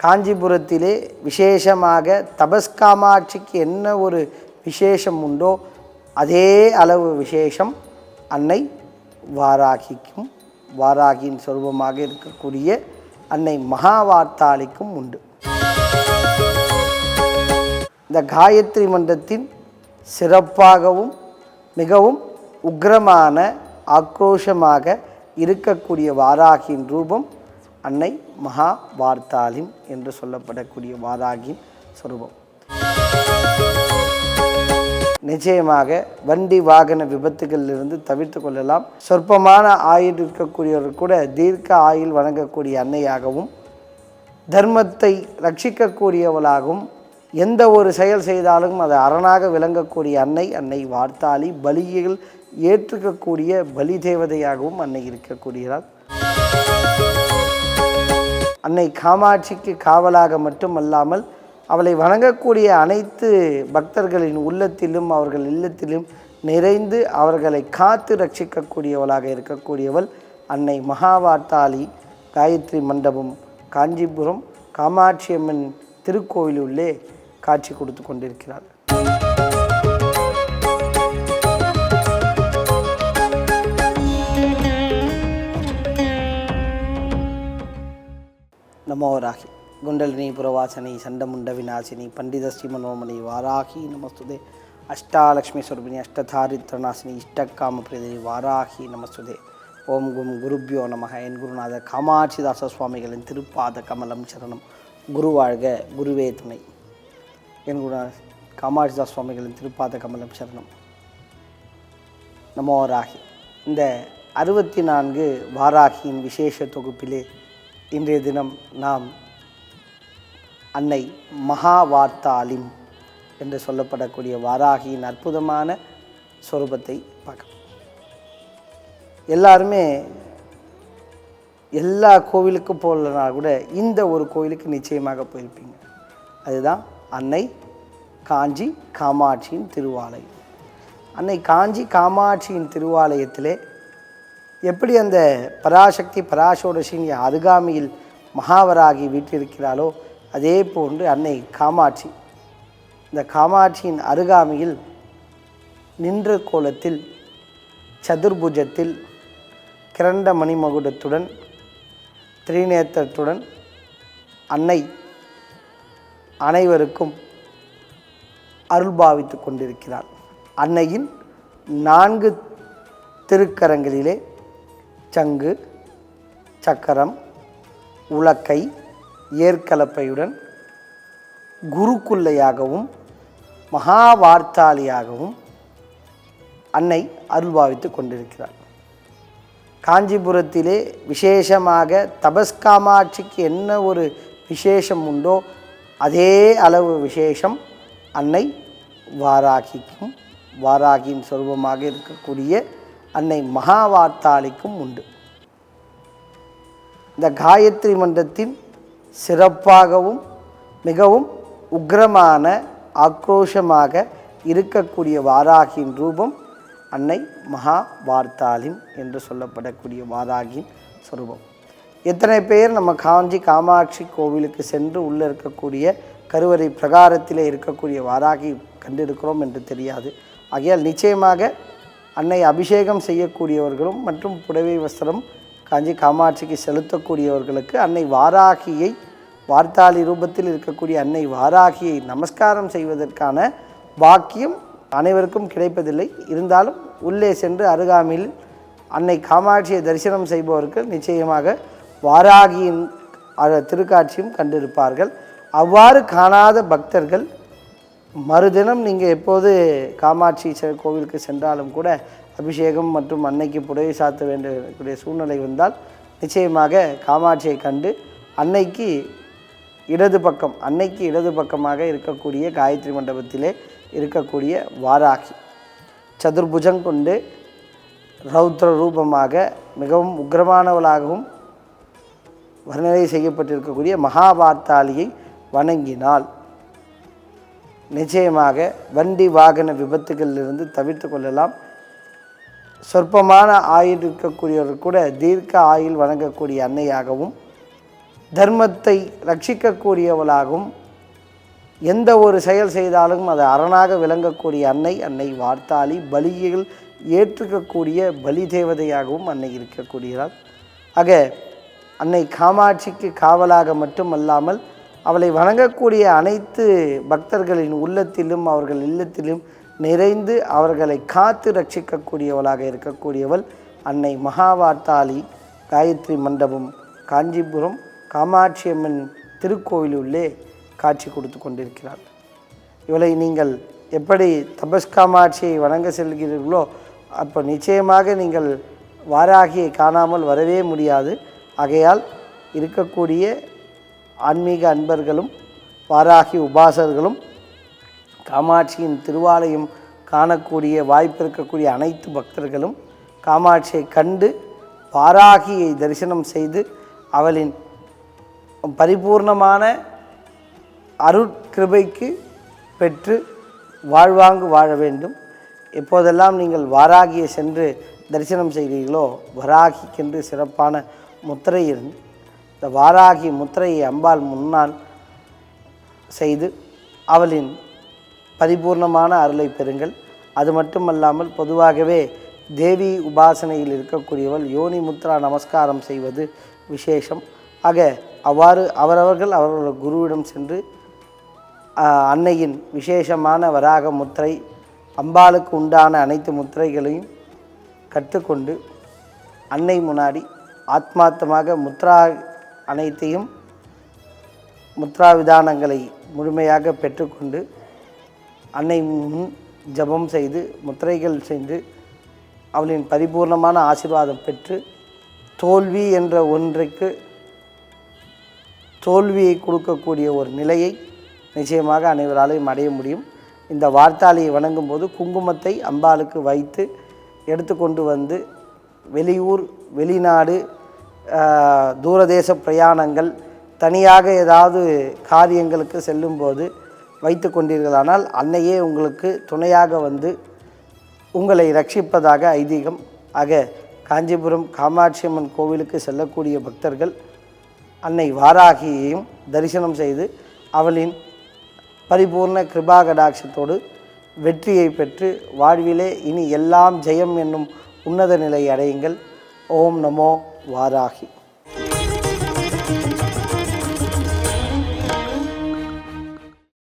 காஞ்சிபுரத்திலே விசேஷமாக தபஸ்காமாட்சிக்கு என்ன ஒரு விசேஷம் உண்டோ அதே அளவு விசேஷம் அன்னை வாராகிக்கும் வாராகியின் சொரூபமாக இருக்கக்கூடிய அன்னை மகாவார்த்தாளிக்கும் உண்டு. இந்த காயத்ரி மன்றத்தின் சிறப்பாகவும் மிகவும் உக்கிரமான ஆக்ரோஷமாக இருக்கக்கூடிய வாராகியின் ரூபம் அன்னை மகா வார்த்தாலிம் என்று சொல்லப்படக்கூடிய வாதாகியின் சொரூபம். நிச்சயமாக வண்டி வாகன விபத்துகளிலிருந்து தவிர்த்து கொள்ளலாம். சொற்பமான ஆயுள் இருக்கக்கூடியவர் கூட தீர்க்க ஆயுள் வழங்கக்கூடிய அன்னையாகவும் தர்மத்தை ரட்சிக்கக்கூடியவளாகவும் எந்த ஒரு செயல் செய்தாலும் அதை அரணாக விளங்கக்கூடிய அன்னை அன்னை வார்த்தாளி பலியில் ஏற்றுக்கக்கூடிய பலி தேவதையாகவும் அன்னை இருக்கக்கூடியதால் அன்னை காமாட்சிக்கு காவலாக மட்டுமல்லாமல் அவளை வணங்கக்கூடிய அனைத்து பக்தர்களின் உள்ளத்திலும் அவர்கள் இல்லத்திலும் நிறைந்து அவர்களை காத்து ரட்சிக்கக்கூடியவளாக இருக்கக்கூடியவள் அன்னை மகாவார்த்தாளி காயத்ரி மண்டபம் காஞ்சிபுரம் காமாட்சி அம்மன் காட்சி கொடுத்து கொண்டிருக்கிறாள். நமோராகி குண்டலினி புரவாசனை சண்டமுண்ட விநாசினி பண்டித ஸ்ரீமனோமணி வாராகி நமஸ்துதே. அஷ்டாலக்ஷ்மி ஸ்வரூபிணி அஷ்டதாரித்ரநாசினி இஷ்டக்காம பிரதினி வாராகி நமஸ்துதே. ஓம் கும் குருப்யோ நமக. என் குருநாதர் காமாட்சிதாச சுவாமிகளின் திருப்பாத கமலம் சரணம். குரு வாழ்க குருவே துணை. என் குருநாதர் காமாட்சிதாஸ் சுவாமிகளின் திருப்பாத கமலம் சரணம். நமோ ராகி. இந்த அறுபத்தி நான்கு வாராகியின் விசேஷ தொகுப்பிலே இன்றைய தினம் நாம் அன்னை மகாவார்த்தாலிம் என்று சொல்லப்படக்கூடிய வாராகியின் அற்புதமான சொரூபத்தை பார்க்கலாம். எல்லாருமே எல்லா கோவிலுக்கும் போகலனா கூட இந்த ஒரு கோவிலுக்கு நிச்சயமாக போயிருப்பீங்க. அதுதான் அன்னை காஞ்சி காமாட்சியின் திருவாலயம். அன்னை காஞ்சி காமாட்சியின் திருவாலயத்திலே எப்படி அந்த பராசக்தி பராசோடசின் அருகாமையில் மகாவராகி வீட்டிருக்கிறாளோ அதே போன்று அன்னை காமாட்சி. இந்த காமாட்சியின் அருகாமையில் நின்ற கோலத்தில் சதுர்புஜத்தில் கிரண்ட மணிமகுடத்துடன் திரிநேத்திரத்துடன் அன்னை அனைவருக்கும் அருள்பாவித்து கொண்டிருக்கிறார் அன்னையின் நான்கு திருக்கரங்களிலே சங்கு சக்கரம் உலக்கை ஏற்கலப்பையுடன் குருக்குள்ளையாகவும் மகாவார்த்தாலியாகவும் அன்னை அருள்பாவித்து கொண்டிருக்கிறார் காஞ்சிபுரத்திலே விசேஷமாக தபஸ்காமாட்சிக்கு என்ன ஒரு விசேஷம் உண்டோ அதே அளவு விசேஷம் அன்னை வாராகிக்கும் வாராகியின் சொரூபமாக இருக்கக்கூடிய அன்னை மகாவார்த்தாளிக்கும் உண்டு. இந்த காயத்ரி மன்றத்தின் சிறப்பாகவும் மிகவும் உக்கிரமான ஆக்ரோஷமாக இருக்கக்கூடிய வாராகியின் ரூபம் அன்னை மகா வார்த்தாளின் என்று சொல்லப்படக்கூடிய வாராகியின் சொரூபம். எத்தனை பேர் நம்ம காஞ்சி காமாட்சி கோவிலுக்கு சென்று உள்ளே இருக்கக்கூடிய கருவறை பிரகாரத்திலே இருக்கக்கூடிய வாராகி கண்டிருக்கிறோம் என்று தெரியாது. ஆகையால் நிச்சயமாக அன்னை அபிஷேகம் செய்யக்கூடியவர்களும் மற்றும் புடவை வஸ்திரம் காஞ்சி காமாட்சிக்கு செலுத்தக்கூடியவர்களுக்கு அன்னை வாராகியை வார்த்தாளி ரூபத்தில் இருக்கக்கூடிய அன்னை வாராகியை நமஸ்காரம் செய்வதற்கான பாக்கியம் அனைவருக்கும் கிடைப்பதில்லை. இருந்தாலும் உள்ளே சென்று அருகாமையில் அன்னை காமாட்சியை தரிசனம் செய்பவர்கள் நிச்சயமாக வாராகியின் திருக்காட்சியும் கண்டிருப்பார்கள். அவ்வாறு காணாத பக்தர்கள் மறுதினம் நீங்கள் எப்போது காமாட்சி கோவிலுக்கு சென்றாலும் கூட அபிஷேகம் மற்றும் அன்னைக்கு புடவை சாத்த வேண்டிய சூழ்நிலை வந்தால் நிச்சயமாக காமாட்சியை கண்டு அன்னைக்கு இடது பக்கம் அன்னைக்கு இடது பக்கமாக இருக்கக்கூடிய காயத்ரி மண்டபத்திலே இருக்கக்கூடிய வாராகி சதுர்புஜம் கொண்டு ரௌத்ர ரூபமாக மிகவும் உக்கிரமானவளாகவும் வர்ணனை செய்யப்பட்டிருக்கக்கூடிய மகாபார்த்தாலியை வணங்கினாள். நிச்சயமாக வண்டி வாகன விபத்துகளிலிருந்து தவிர்த்து கொள்ளலாம். சொற்பமான ஆயுள் இருக்கக்கூடியவர் கூட தீர்க்க ஆயுள் வழங்கக்கூடிய அன்னையாகவும் தர்மத்தை ரட்சிக்கக்கூடியவளாகவும் எந்த ஒரு செயல் செய்தாலும் அது அரணாக விளங்கக்கூடிய அன்னை அன்னை வார்த்தாளி பலியில் ஏற்றுக்கக்கூடிய பலி தேவதையாகவும் அன்னை இருக்கக்கூடியதால் ஆக அன்னை காமாட்சிக்கு காவலாக மட்டுமல்லாமல் அவளை வணங்கக்கூடிய அனைத்து பக்தர்களின் உள்ளத்திலும் அவர்கள் இல்லத்திலும் நிறைந்து அவர்களை காத்து ரட்சிக்கக்கூடியவளாக இருக்கக்கூடியவள் அன்னை மகாவார்த்தாளி காயத்ரி மண்டபம் காஞ்சிபுரம் காமாட்சி அம்மன் திருக்கோவிலுள்ளே காட்சி கொடுத்து கொண்டிருக்கிறாள். இவளை நீங்கள் எப்படி தபஸ்காமாட்சியை வணங்க செல்கிறீர்களோ அப்போ நிச்சயமாக நீங்கள் வாராகியை காணாமல் வரவே முடியாது. ஆகையால் இருக்கக்கூடிய ஆன்மீக அன்பர்களும் வாராகி உபாசர்களும் காமாட்சியின் திருவாலயம் காணக்கூடிய வாய்ப்பு இருக்கக்கூடிய அனைத்து பக்தர்களும் காமாட்சியை கண்டு வாராகியை தரிசனம் செய்து அவளின் பரிபூர்ணமான அருட்கிருபைக்கு பெற்று வாழ்வாங்கு வாழ வேண்டும். எப்போதெல்லாம் நீங்கள் வாராகியை சென்று தரிசனம் செய்கிறீர்களோ வராகிக்கென்று சிறப்பான முத்திரை இருந்து இந்த வாராகி முத்திரையை அம்பாள் முன்னால் செய்து அவளின் பரிபூர்ணமான அருளை பெறுங்கள். அது மட்டுமல்லாமல் பொதுவாகவே தேவி உபாசனையில் இருக்கக்கூடியவள் யோனி முத்ரா நமஸ்காரம் செய்வது விசேஷம். ஆக அவ்வாறு அவரவர்கள் அவர்கள் குருவிடம் சென்று அன்னையின் விசேஷமான வராக முத்திரை அம்பாளுக்கு உண்டான அனைத்து முத்திரைகளையும் கற்றுக்கொண்டு அன்னை முன்னாடி ஆத்மார்த்தமாக முத்ரா அனைத்தையும் முத்ரா விதானங்களை முழுமையாக பெற்றுக்கொண்டு அன்னை முன் ஜெபம் செய்து முத்திரைகள் செய்து அவளின் பரிபூர்ணமான ஆசீர்வாதம் பெற்று தோல்வி என்ற ஒன்றைக்கு தோல்வியை கொடுக்கக்கூடிய ஒரு நிலையை நிச்சயமாக அனைவராலையும் அடைய முடியும். இந்த வார்த்தாளியை வணங்கும் போது குங்குமத்தை அம்பாளுக்கு வைத்து எடுத்துக்கொண்டு வந்து வெளியூர் வெளிநாடு தூரதேச பிரயாணங்கள் தனியாக ஏதாவது காரியங்களுக்கு செல்லும்போது வைத்து கொண்டீர்களானால் அன்னையே உங்களுக்கு துணையாக வந்து உங்களை ரட்சிப்பதாக ஐதீகம். ஆக காஞ்சிபுரம் காமாட்சி அம்மன் கோவிலுக்கு செல்லக்கூடிய பக்தர்கள் அன்னை வாராகியையும் தரிசனம் செய்து அவளின் பரிபூர்ண கிருபா கடாட்சத்தோடு வெற்றியை பெற்று வாழ்விலே இனி எல்லாம் ஜெயம் என்னும் உன்னத நிலை அடையுங்கள். ஓம் நமோ வாராகி